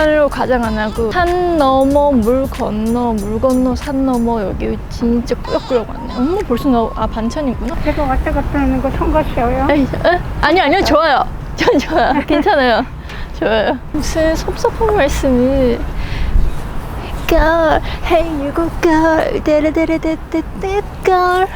정말로 가장 안 하고 산 넘어 물 건너 물 건너 산 넘어 여기 진짜 꾸역꾸역 왔네. 엄마 벌써 나 아 반찬이구나. 제가 왔다 갔다 하는 거 성가시어요? 에이, 에? 아니요 아니요 좋아요. 전 좋아요. 괜찮아요. 좋아요. 무슨 섭섭한 말씀을 girl hey you go girl. 데레데레데데데 girl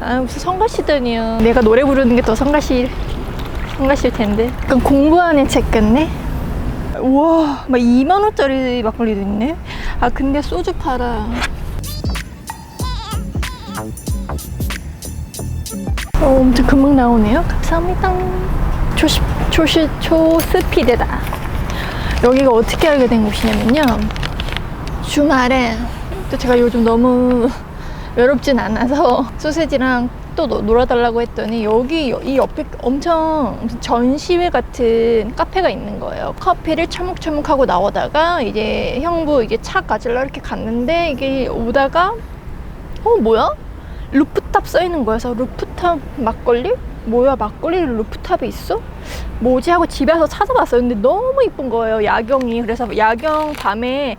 아 무슨 성가시더니요. 내가 노래 부르는 게 더 성가시 성가시일 텐데. 약간 공부하는 책 같네 우와 막 2만 원짜리 막걸리도 있네 아 근데 소주 팔아 어, 엄청 금방 나오네요. 감사합니다. 조시, 조시, 조스피드다. 여기가 어떻게 알게 된 곳이냐면요. 주말에 또 제가 요즘 너무 외롭진 않아서 소세지랑 또 노- 놀아달라고 했더니 여기 여- 이 옆에 엄청 전시회 같은 카페가 있는 거예요. 커피를 처묵처묵하고 나오다가 이제 형부 이제 차 가질러 이렇게 갔는데 이게 오다가 어 뭐야? 루프탑 써 있는 거여서 루프탑 막걸리? 뭐야 막걸리 루프탑에 있어? 뭐지 하고 집에 와서 찾아봤어요. 근데 너무 이쁜 거예요. 야경이. 그래서 야경 밤에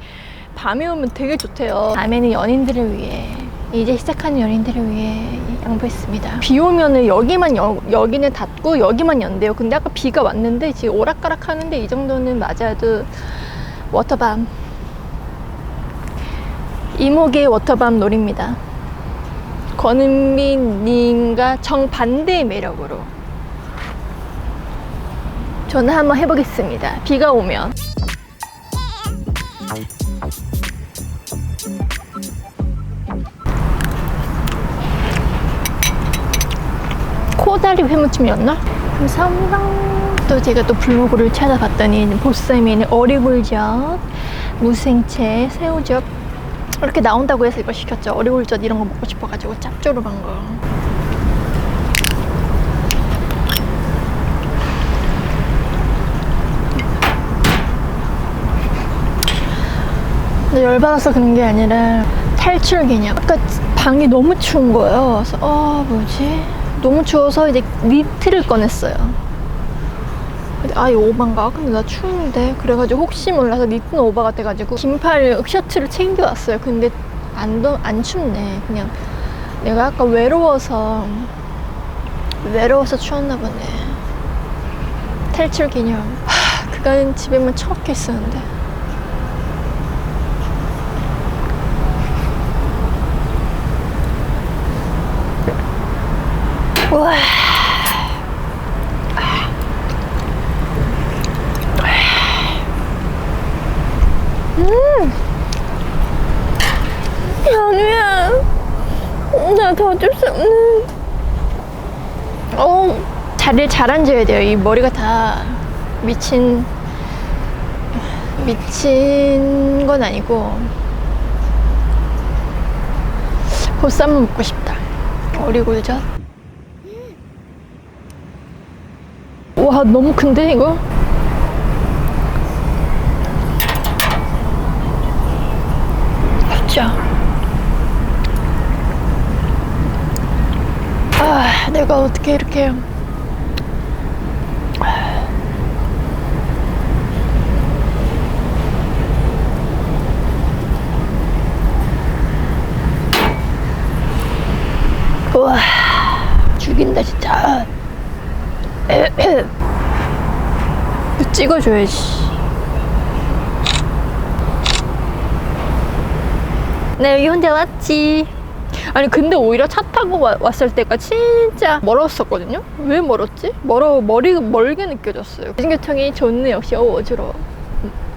밤에 오면 되게 좋대요. 밤에는 연인들을 위해 이제 시작하는 연인들을 위해 양보했습니다. 비 오면은 여기만 여, 여기는 닫고 여기만 연대요. 근데 아까 비가 왔는데 지금 오락가락 하는데 이 정도는 맞아도 워터밤 이목의 워터밤 놀입니다. 권은미님과 정반대의 매력으로 저는 한번 해보겠습니다. 비가 오면 코다리 회무침이었나? 감사합니다. 또 제가 또 블로그를 찾아봤더니 보쌈에는 어리굴젓, 무생채, 새우젓 이렇게 나온다고 해서 이거 시켰죠. 어리굴젓 이런 거 먹고 싶어가지고 짭조름한 거. 열받아서 그런 게 아니라 탈출 개념. 아까 방이 너무 추운 거예요. 그래서 어 뭐지? 너무 추워서 이제 니트를 꺼냈어요. 아 이거 오반가? 근데 나 추운데 그래가지고 혹시 몰라서 니트는 오바가 돼가지고 긴팔 셔츠를 챙겨왔어요. 근데 안, 더, 안 춥네. 그냥 내가 아까 외로워서 외로워서 추웠나 보네. 탈출 기념. 하, 그간 집에만 처박혀 있었는데. 우와. 연우야, 나더줄수 없는. 어, 자리를 잘 앉아야 돼요. 이 머리가 다 미친, 미친 건 아니고. 보쌈은 먹고 싶다. 어리굴젓. 와, 너무 큰데, 이거? 진짜. 아, 내가 어떻게 이렇게. 우와, 죽인다, 진짜. 찍어줘야지. 나 여기 혼자 왔지. 아니 근데 오히려 차 타고 와- 왔을 때가 진짜 멀었었거든요. 왜 멀었지? 멀어 머리 멀게 느껴졌어요. 대중교통이 좋네 역시 어.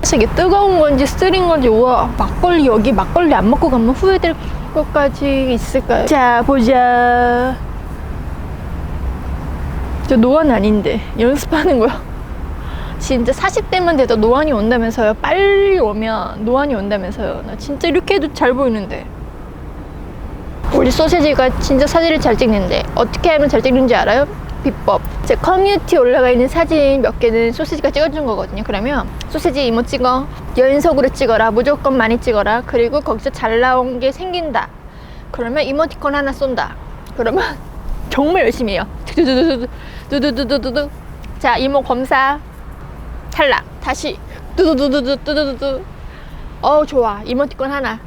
사실 이게 뜨거운 건지 쓰린 건지 우와 막걸리 여기 막걸리 안 먹고 가면 후회될 것까지 있을까요? 자 보자. 저 노안 아닌데 연습하는 거야. 진짜 40대만 돼도 노안이 온다면서요. 빨리 오면 노안이 온다면서요. 나 진짜 이렇게 해도 잘 보이는데. 우리 소세지가 진짜 사진을 잘 찍는데 어떻게 하면 잘 찍는지 알아요? 비법. 제 커뮤니티 올라가 있는 사진 몇 개는 소세지가 찍어준 거거든요. 그러면 소세지 이모 찍어. 연속으로 찍어라. 무조건 많이 찍어라. 그리고 거기서 잘 나온 게 생긴다. 그러면 이모티콘 하나 쏜다. 그러면 정말 열심히 해요. 두두두두두 두두두두두. 자 이모 검사 탈락. 다시. 두두두두두 두두두두. 어 좋아. 이모티콘 하나.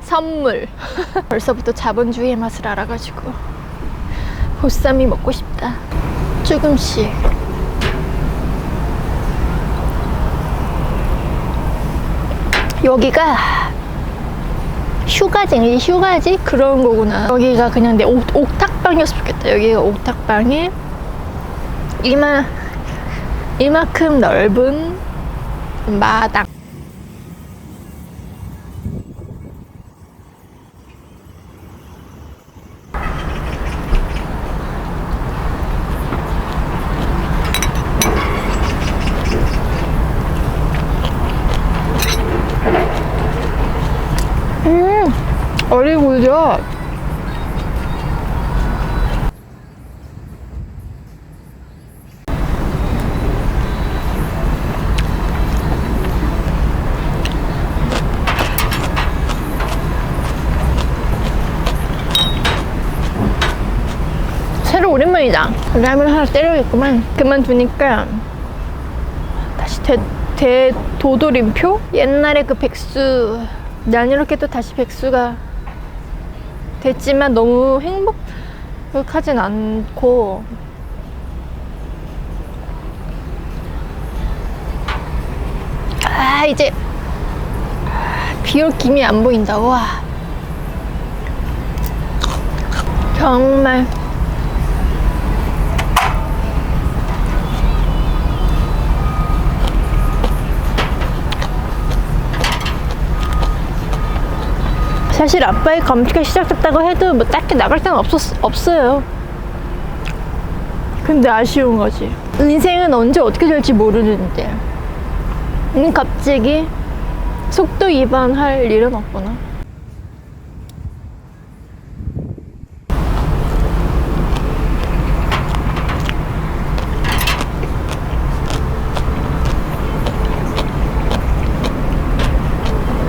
선물. 벌써부터 자본주의의 맛을 알아가지고 보쌈이 먹고 싶다. 조금씩 여기가 휴가쟁이 휴가지? 그런 거구나. 여기가 그냥 내 옥, 탁방이었으면 좋겠다. 여기가 옥탁방에 이만 이만큼 넓은 마당. 음 어리굴젓 새로 오랜만이다 라면 하나 때려야겠구만. 그만두니까 다시 대, 대 도돌림표? 옛날에 그 백수 난 이렇게 또 다시 백수가 됐지만 너무 행복하진 않고. 아 이제 비올 김이 안 보인다 와. 정말 사실 아빠의 감기가 시작됐다고 해도 뭐 딱히 나갈 데는 없었, 없어요. 근데 아쉬운 거지. 인생은 언제 어떻게 될지 모르는데. 음, 갑자기 속도 위반할 일은 없구나.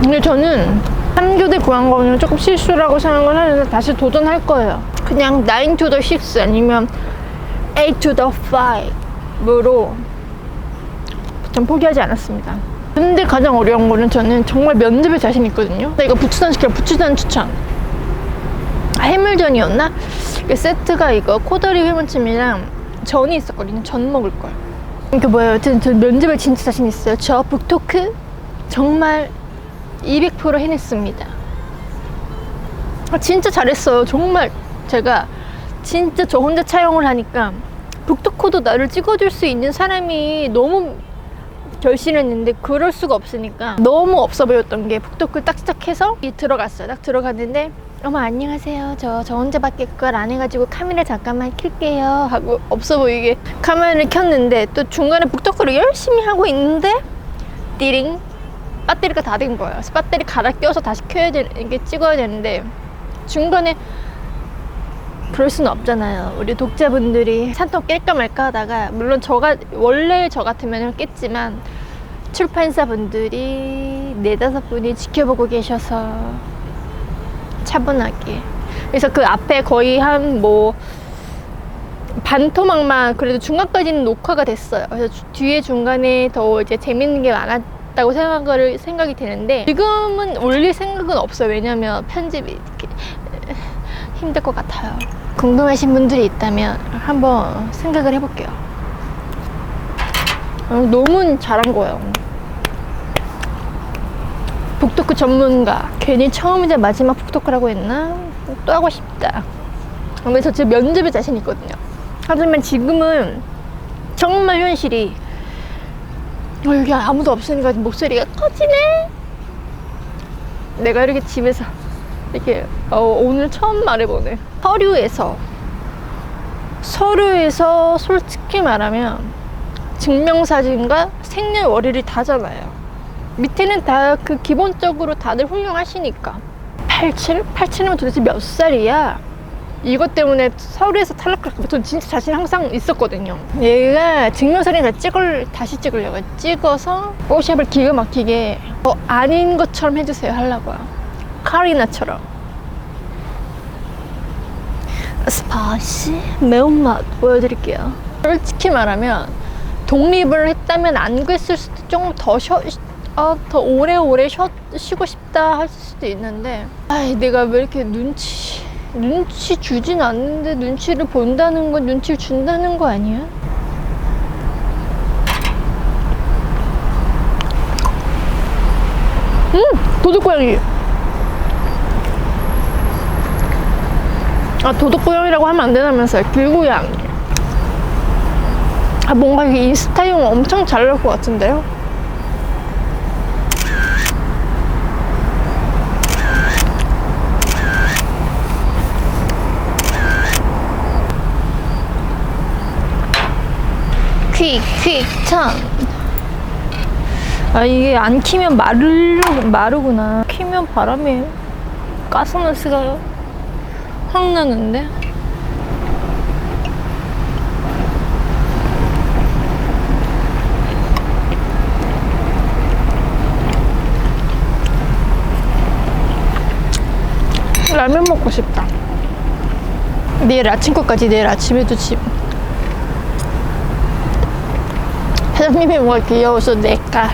근데 저는 3교대 구한 거는 조금 실수라고 생각을 하는데 다시 도전할 거예요. 그냥 9 to the 6 아니면 8 to the 5으로 전 포기하지 않았습니다. 근데 가장 어려운 거는 저는 정말 면접에 자신 있거든요. 나 이거 부추전 시켜 부추전 추천. 아, 해물전이었나? 그 세트가 이거 코다리 해물찜이랑 전이 있었거든요. 전 먹을 걸. 이게 뭐예요? 여튼 저 면접에 진짜 자신 있어요. 저 북토크 정말 200% 해냈습니다. 아, 진짜 잘했어요. 정말 제가 진짜 저 혼자 촬영을 하니까 북토코도 나를 찍어줄 수 있는 사람이 너무 결심했는데 그럴 수가 없으니까 너무 없어 보였던 게 북토크 딱 시작해서 이 들어갔어요. 딱 들어갔는데 어머 안녕하세요. 저 저 혼자밖에 그걸 안 해가지고 카메라 잠깐만 켤게요 하고 없어 보이게 카메라를 켰는데 또 중간에 북토크를 열심히 하고 있는데 띠링 배터리가 다 된 거예요. 배터리 갈아 껴서 다시 켜야 되, 이게 찍어야 되는데 중간에 그럴 수는 없잖아요. 우리 독자분들이 산통 깰까 말까 하다가 물론 저가 원래 저 같으면 깼지만 출판사 분들이 네다섯 분이 지켜보고 계셔서 차분하게 그래서 그 앞에 거의 한 뭐 반토막만 그래도 중간까지는 녹화가 됐어요. 그래서 주- 뒤에 중간에 더 이제 재밌는 게 많았 다고 생각을 생각이 되는데 지금은 올릴 생각은 없어요. 왜냐면 편집이 이렇게 힘들 것 같아요. 궁금하신 분들이 있다면 한번 생각을 해볼게요. 어, 너무 잘한 거예요. 북토크 전문가. 괜히 처음이자 마지막 북토크라고 했나? 또 하고 싶다. 저 지금 면접에 자신 있거든요. 하지만 지금은 정말 현실이 어, 여기 아무도 없으니까 목소리가 커지네. 내가 이렇게 집에서 이렇게 어, 오늘 처음 말해보네. 서류에서 서류에서 솔직히 말하면 증명사진과 생년월일이 다잖아요. 밑에는 다 그 기본적으로 다들 훌륭하시니까 87? 87이면 도대체 몇 살이야? 이것 때문에 서류에서 탈락할까 봐. 전 진짜 자신 항상 있었거든요. 얘가 증명사진 다 찍을 다시 찍으려고 찍어서 뽀샵을 기가 막히게 어, 아닌 것처럼 해주세요 하려고요. 카리나처럼. 스파이시 매운맛 보여드릴게요. 솔직히 말하면 독립을 했다면 안 그랬을 수도 조금 더 쉬어, 아, 더 오래오래 쉬어, 쉬고 싶다 할 수도 있는데 아이 내가 왜 이렇게 눈치 눈치 주진 않는데 눈치를 본다는 건 눈치를 준다는 거 아니야? 음! 도둑고양이 아 도둑고양이라고 하면 안 되다면서요 길고양이 아 뭔가 이게 인스타용 엄청 잘 나올 것 같은데요? 퀵, 퀵, 찬. 아, 이게 안 키면 마르, 마르구나. 키면 바람이 가스너스가 확 나는데? 라면 먹고 싶다. 내일 아침 것까지 내일 아침에도 집. 사장님이 뭔가 귀여워서 내까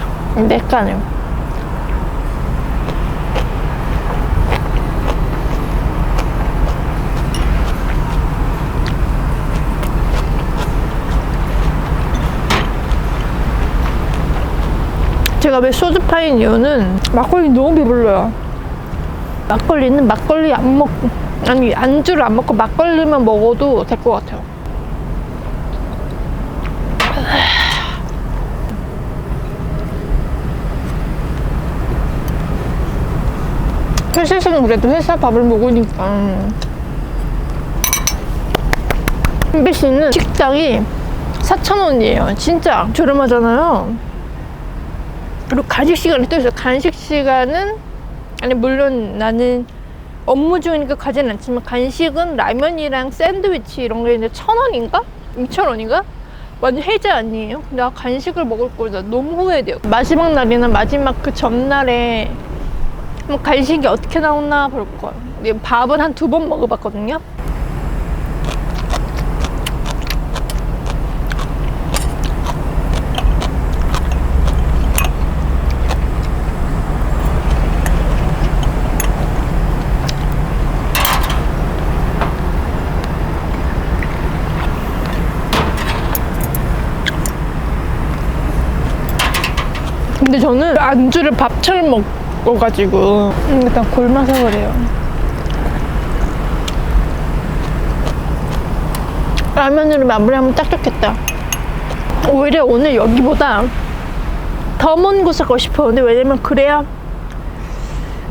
내까는. 제가 왜 소주 파인 이유는 막걸리 너무 배불러요. 막걸리는 막걸리 안 먹고 아니 안주를 안 먹고 막걸리만 먹어도 될 것 같아요 회사에서는 그래도 회사 밥을 먹으니까 MBC는 식당이 4,000원이에요 진짜 저렴하잖아요 그리고 간식 시간이 또 있어요 간식 시간은 아니 물론 나는 업무 중이니까 가진 않지만 간식은 라면이랑 샌드위치 이런 게 있는데 1,000원인가? 2,000원인가? 완전 해자 아니에요? 나 간식을 먹을 거나 너무 후회돼요 마지막 날이나 마지막 그 전날에 뭐 간식이 어떻게 나오나 볼 거예요. 근데 밥은 한 두 번 먹어봤거든요. 근데 저는 안주를 밥처럼 먹 어가지고 음, 일단 골마서 그래요. 라면으로 마무리하면 딱 좋겠다. 오히려 오늘 여기보다 더 먼 곳에 가고 싶었는데 왜냐면 그래야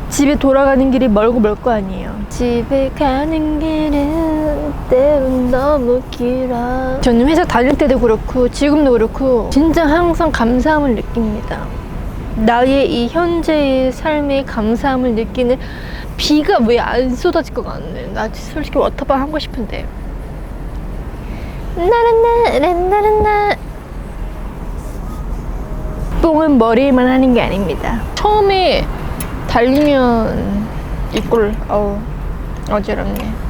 집에 돌아가는 길이 멀고 멀 거 아니에요. 집에 가는 길은 때론 너무 길어. 저는 회사 다닐 때도 그렇고 지금도 그렇고 진짜 항상 감사함을 느낍니다. 나의 이 현재의 삶에 감사함을 느끼는 비가 왜 안 쏟아질 것 같네. 나 솔직히 워터밤 하고 싶은데. 나란나란나란나 뽕은 머리에만 하는 게 아닙니다. 처음에 달리면 이꼴 어우 어지럽네.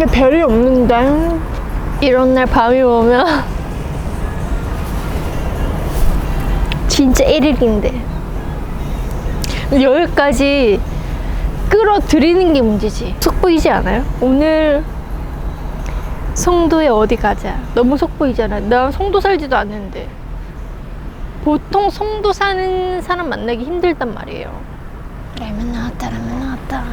근데 별이 없는데? 이런 날 밤이 오면 진짜 1일인데. 여기까지 끌어들이는 게 문제지. 속보이지 않아요? 오늘 송도에 어디 가자. 너무 속보이잖아. 나 송도 살지도 않는데. 보통 송도 사는 사람 만나기 힘들단 말이에요. 라면 나왔다 라면 나왔다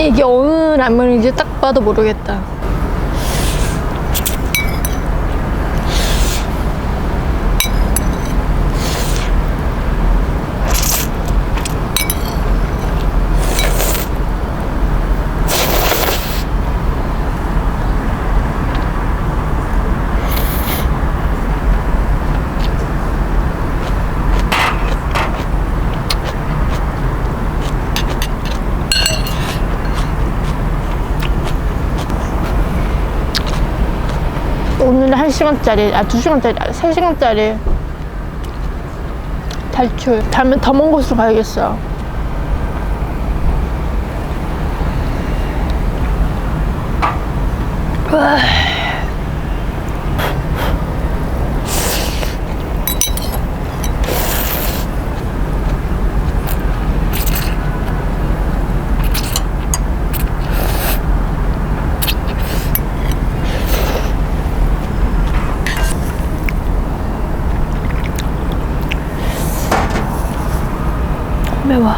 이게 어느 라면인지 딱 봐도 모르겠다. 오늘은 한 시간짜리, 아, 두 시간짜리, 아, 탈출. 다음에 더 먼 곳으로 가야겠어요. 매워.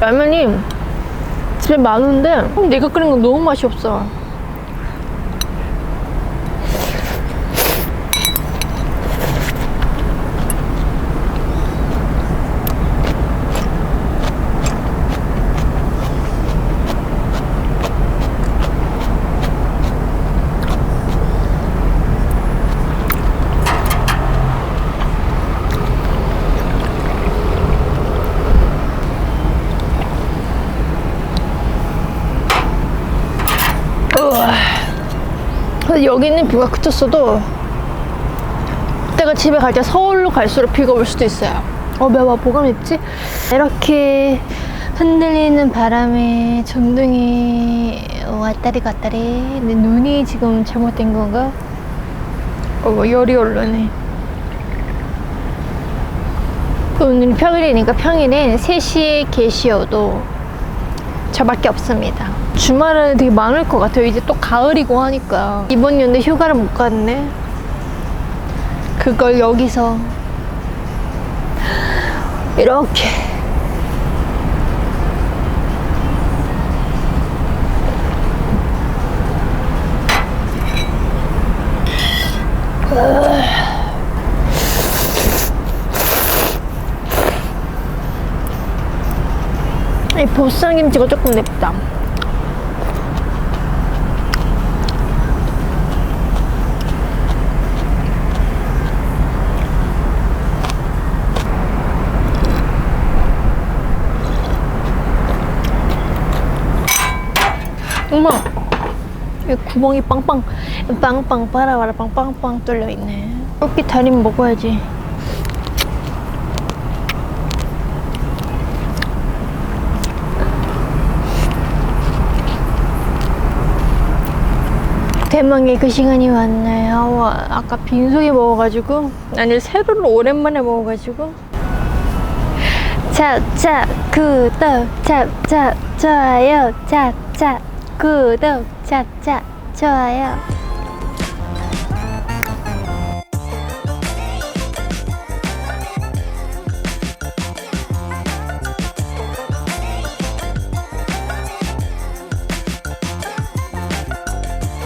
라면이 집에 많은데 내가 끓인 건 너무 맛이 없어. 여기는 비가 그쳤어도 내가 집에 갈 때 서울로 갈수록 비가 올 수도 있어요. 어 매워 뭐가 맵지? 이렇게 흔들리는 바람에 전등이 왔다리 갔다리 내 눈이 지금 잘못된 건가? 어 열이 오르네. 오늘 평일이니까 평일엔 3시에 계시어도 저밖에 없습니다. 주말에는 되게 많을 것 같아요. 이제 또 가을이고 하니까. 이번 연도 휴가를 못 갔네. 그걸 여기서 이렇게 이 보쌈 김치가 조금 맵다. 엄마, 이 구멍이 빵빵, 빵빵 빠라바라 빵빵빵 뚫려 있네. 이렇게 다리면 먹어야지. 대망의 그 시간이 왔네요. 와, 아까 빈속에 먹어가지고 아니 새우를 오랜만에 먹어가지고 자 자 구독 자 자 좋아요 자 자 구독 자자 좋아요